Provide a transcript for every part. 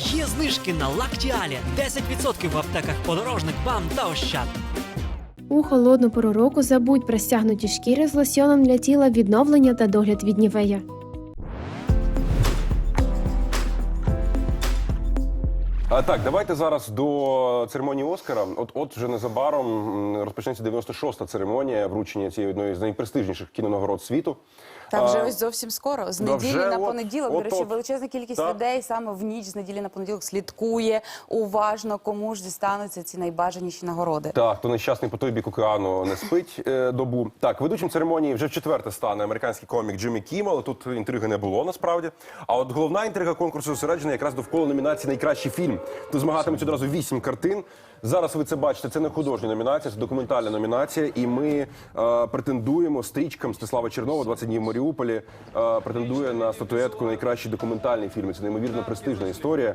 Є знижки на Лактіалі 10% в аптеках подорожник, бам та ощад. У холодну пору року забудь про стягнуті шкіри з лосьоном для тіла відновлення та догляд від нівея. А так, давайте зараз до церемонії Оскара. От от вже незабаром розпочнеться 96-та церемонія вручення цієї одної з найпрестижніших кінонагород світу. Та вже ось зовсім скоро. З да неділі вже на от- понеділок. До от- речі, от. величезна кількість Так. людей саме в ніч з неділі на понеділок слідкує уважно, кому ж дістануться ці найбажаніші нагороди. Так, то нещасний по той бік океану не спить е, добу. Так, ведучим церемонії вже в четверте стане американський комік Джиммі Кіммел. Тут інтриги не було насправді. А от головна інтрига конкурсу зосереджена якраз довкола номінації Найкращий фільм. Тут змагатимуть одразу вісім картин. Зараз ви це бачите. Це не художня номінація, це документальна номінація. І ми е, претендуємо стрічкам Стеслава Чернова «20 днів в Маріуполі. Е, претендує на статуетку найкращий документальний фільм. Це неймовірно престижна історія.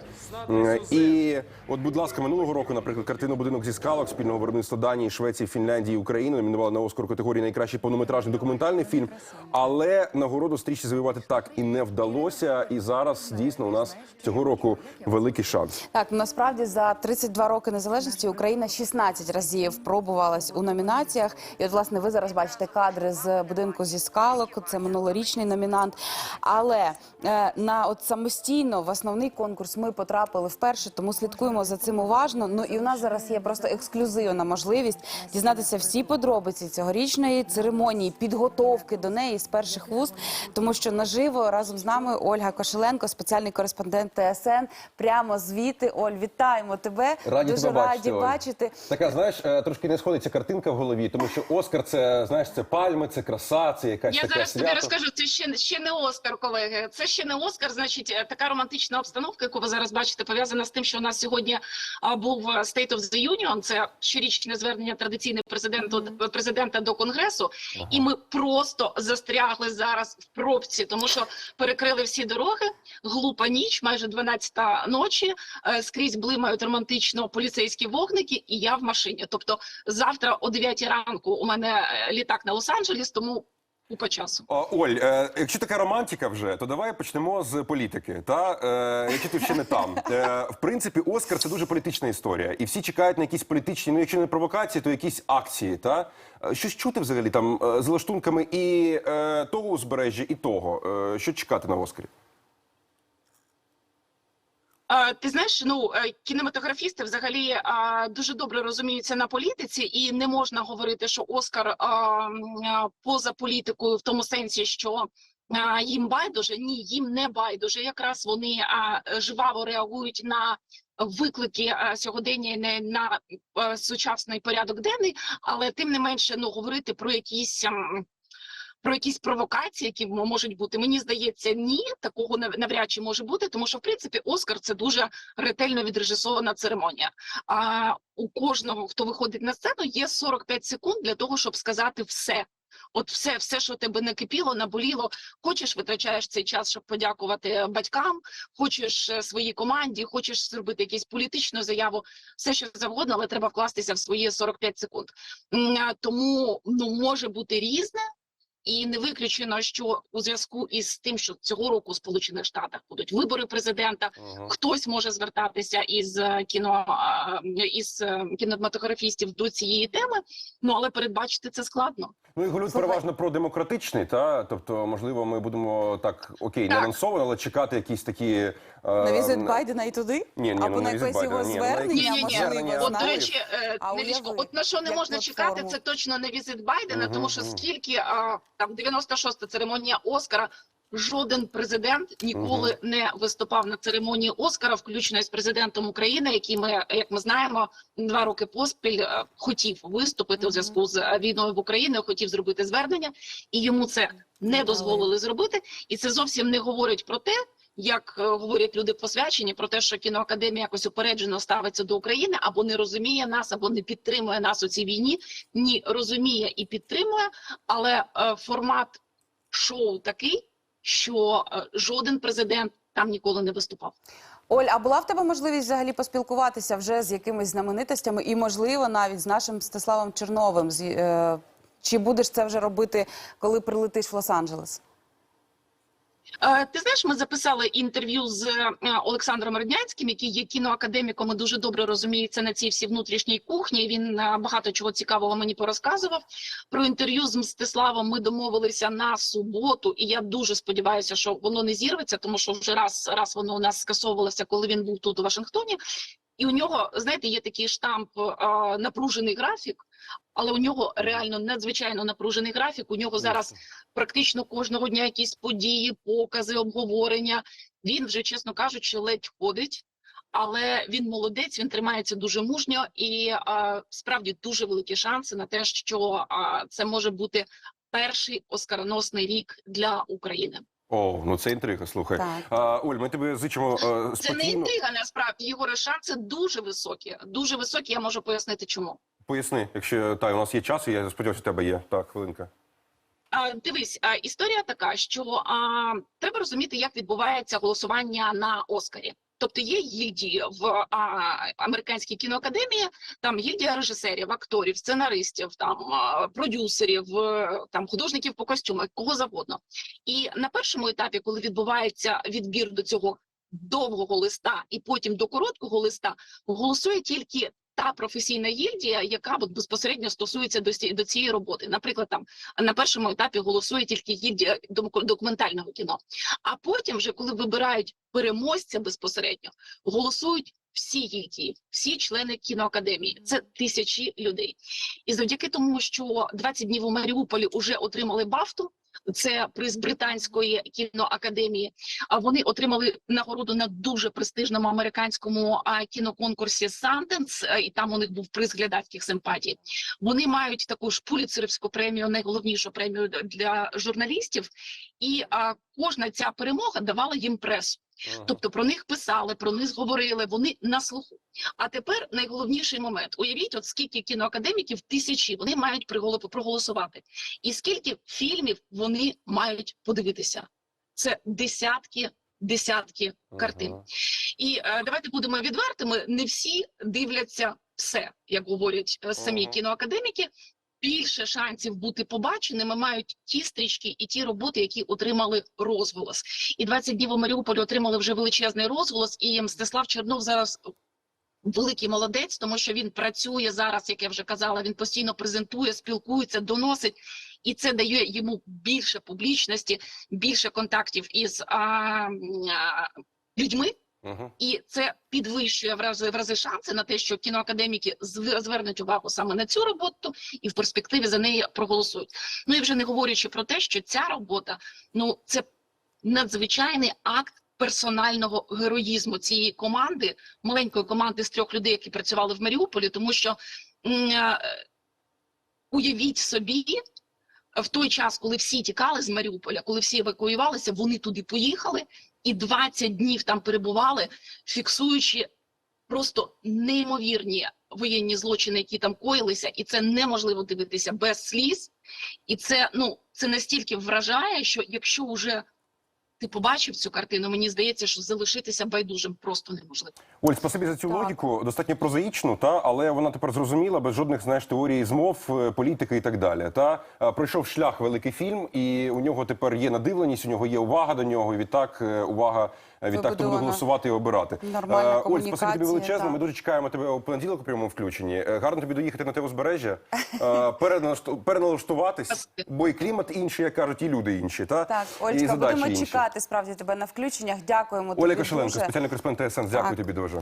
М, І от, будь ласка, минулого року, наприклад, картину Будинок зі скалок спільного виробництва Данії, Швеції, Фінляндії, України номінували на Оскар категорії найкращий повнометражний документальний фільм. Але нагороду стрічці завоювати так і не вдалося. І зараз дійсно у нас цього року великий шанс. Так, насправді за 32 роки незалежності Україна 16 разів пробувалась у номінаціях. І от, власне, ви зараз бачите кадри з будинку зі скалок. Це минулорічний номінант. Але е, на от самостійно в основний конкурс ми потрапили вперше, тому слідкуємо за цим уважно. Ну і у нас зараз є просто ексклюзивна можливість дізнатися всі подробиці цьогорічної церемонії, підготовки до неї з перших вуст, тому що наживо разом з нами Ольга Кошеленко, спеціальний кореспондент ТСН. Прямо звідти. Оль, вітаємо тебе. Раді Дуже тебе бачити, раді Оль. бачити. Така, знаєш, е, трошки не сходиться картинка в голові, тому що Оскар це знаєш, це пальми, це краса, це якась Я така зараз тобі розкажу. Це ще ще не Оскар, колеги. Це ще не Оскар. Значить, е, така романтична обстановка, яку ви зараз бачите, пов'язана з тим, що у нас сьогодні а, був е, State of the Union, Це щорічне звернення традиційне президенту президента до конгресу, і ми просто застрягли зараз в пробці, тому що перекрили всі дороги. Глупа ніч, майже 12 ночі. Скрізь блимають романтично поліцейські вогники, і я в машині. Тобто, завтра о 9 ранку у мене е, літак на Лос-Анджелес, тому купа часу. О, Оль, е, якщо така романтика вже, то давай почнемо з політики. Та е, які тут ще не там. Е, в принципі, Оскар це дуже політична історія, і всі чекають на якісь політичні, ну якщо не провокації, то якісь акції. Та Е, щось чути взагалі там е, з лаштунками і е, того узбережжя, і того. Е, що чекати на Оскарі? А, Ти знаєш, ну е, кінематографісти взагалі дуже добре розуміються на політиці, і не можна говорити, що Оскар поза політикою в тому сенсі, що їм байдуже. Ні, їм не байдуже. Якраз вони жваво реагують на виклики сьогодення, не на сучасний порядок денний, але тим не менше, ну говорити про якісь. Про якісь провокації, які можуть бути, мені здається, ні, такого нав- навряд чи може бути, тому що в принципі Оскар це дуже ретельно відрежисована церемонія. А у кожного, хто виходить на сцену, є 45 секунд для того, щоб сказати все. От все, все, що тебе накипіло, наболіло. Хочеш, витрачаєш цей час, щоб подякувати батькам, хочеш е, своїй команді, хочеш зробити якусь політичну заяву, все що завгодно, але треба вкластися в свої 45 секунд. Тому ну може бути різне. І не виключено, що у зв'язку із тим, що цього року у Сполучених Штатах будуть вибори президента, хтось може звертатися із е, кіно із е, кінематографістів до цієї теми. Ну але передбачити це складно. Ну і говорять переважно про демократичний, та тобто, можливо, ми будемо так окей, не анонсовано, але чекати якісь такі е, На візит Байдена і туди? Ні, ні, Або ну, на якесь його ну, звернення, Ні, ні, ні. От, до речі, е, Нелічко, от на що не можна чекати, це точно не візит Байдена, тому що скільки а, там 96-та церемонія Оскара. Жоден президент ніколи не виступав на церемонії Оскара, включно з президентом України, який ми, як ми знаємо, два роки поспіль е, хотів виступити у зв'язку з е, війною в Україні, хотів зробити звернення, і йому це не дозволили зробити. І це зовсім не говорить про те, як е, говорять люди посвячені, про те, що кіноакадемія якось упереджено ставиться до України, або не розуміє нас, або не підтримує нас у цій війні. Ні, розуміє і підтримує, але е, формат шоу такий, що е, жоден президент там ніколи не виступав. Оль, а була в тебе можливість взагалі поспілкуватися вже з якимись знаменитостями і, можливо, навіть з нашим Стеславом Черновим? Чи будеш це вже робити, коли прилетиш в Лос-Анджелес? Е, Ти знаєш, ми записали інтерв'ю з е, Олександром Роднянським, який є кіноакадеміком і дуже добре розуміється на цій всій внутрішній кухні. Він е, багато чого цікавого мені порозказував. Про інтерв'ю з Мстиславом ми домовилися на суботу, і я дуже сподіваюся, що воно не зірветься, тому що вже раз раз воно у нас скасовувалося, коли він був тут у Вашингтоні. І у нього, знаєте, є такий штамп е, напружений графік, але у нього реально надзвичайно напружений графік. У нього зараз практично кожного дня якісь події, покази, обговорення. Він вже, чесно кажучи, ледь ходить, але він молодець, він тримається дуже мужньо і а, справді дуже великі шанси на те, що а, це може бути перший оскароносний рік для України. О, ну це інтрига. Слухай. Так. А, Оль, ми тебе зичимо спокійно. Це не інтрига, насправді його шанси дуже високі. Дуже високі. Я можу пояснити, чому. Поясни, якщо та у нас є час, і я сподіваюся, у тебе є. Так, хвилинка. А, Дивись, а, історія така, що а, треба розуміти, як відбувається голосування на Оскарі. Тобто є гільдії в а, американській кіноакадемії, там гільдія режисерів, акторів, сценаристів, там продюсерів, е, там художників по костюмах, кого завгодно. І на першому етапі, коли відбувається відбір до цього довгого листа і потім до короткого листа, голосує тільки та професійна гільдія, яка от безпосередньо стосується до, до цієї роботи. Наприклад, там на першому етапі голосує тільки гільдія документального кіно. А потім, вже коли вибирають переможця безпосередньо, голосують всі гільдії, всі члени кіноакадемії. Це тисячі людей. І завдяки тому, що 20 днів у Маріуполі вже отримали бафту. Це приз британської кіноакадемії. А вони отримали нагороду на дуже престижному американському кіноконкурсі Sundance, а, і там у них був приз глядацьких симпатій. Вони мають таку ж пуліцерівську премію, найголовнішу премію для журналістів. І кожна ця перемога давала їм пресу. Тобто про них писали, про них говорили, вони на слуху. А тепер найголовніший момент. Уявіть, от скільки кіноакадеміків тисячі вони мають проголосувати, і скільки фільмів вони мають подивитися. Це десятки, десятки картин. Ага. І е, давайте будемо відвертими. Не всі дивляться все, як говорять е, самі Ага. кіноакадеміки. Більше шансів бути побаченими мають ті стрічки і ті роботи, які отримали розголос. І 20 днів у Маріуполі отримали вже величезний розголос. І Мстислав Чернов зараз великий молодець, тому що він працює зараз, як я вже казала. Він постійно презентує, спілкується, доносить, і це дає йому більше публічності, більше контактів із а, а, людьми. І це підвищує в рази, в рази шанси на те, що кіноакадеміки звернуть увагу саме на цю роботу і в перспективі за неї проголосують. Ну і вже не говорячи про те, що ця робота ну це надзвичайний акт персонального героїзму цієї команди, маленької команди з трьох людей, які працювали в Маріуполі, тому що е, уявіть собі. В той час, коли всі тікали з Маріуполя, коли всі евакуювалися, вони туди поїхали і 20 днів там перебували, фіксуючи просто неймовірні воєнні злочини, які там коїлися, і це неможливо дивитися без сліз. І це ну це настільки вражає, що якщо вже ти побачив цю картину, мені здається, що залишитися байдужим просто неможливо. Оль, спасибі за цю Так. логіку, достатньо прозаїчну, та але вона тепер зрозуміла без жодних знаєш теорії змов, е, політики і так далі. Та Е, пройшов шлях великий фільм, і у нього тепер є надивленість, у нього є увага до нього. І відтак е, увага відтак то буде голосувати і обирати. Нормальна Е, Оль, спасибі тобі величезно. Ми дуже чекаємо тебе у понеділок у прямому включенні. Е, Гарно тобі доїхати на те узбережжя, е, переналашту- переналаштуватись, бо і клімат інший, як кажуть, і люди інші. Та Так, Ольга, Олечка, будемо інші. чекати справді тебе на включеннях. Дякуємо Оля тобі Кошеленко, спеціальний кореспондент ТСН. Дякую Так. тобі дуже.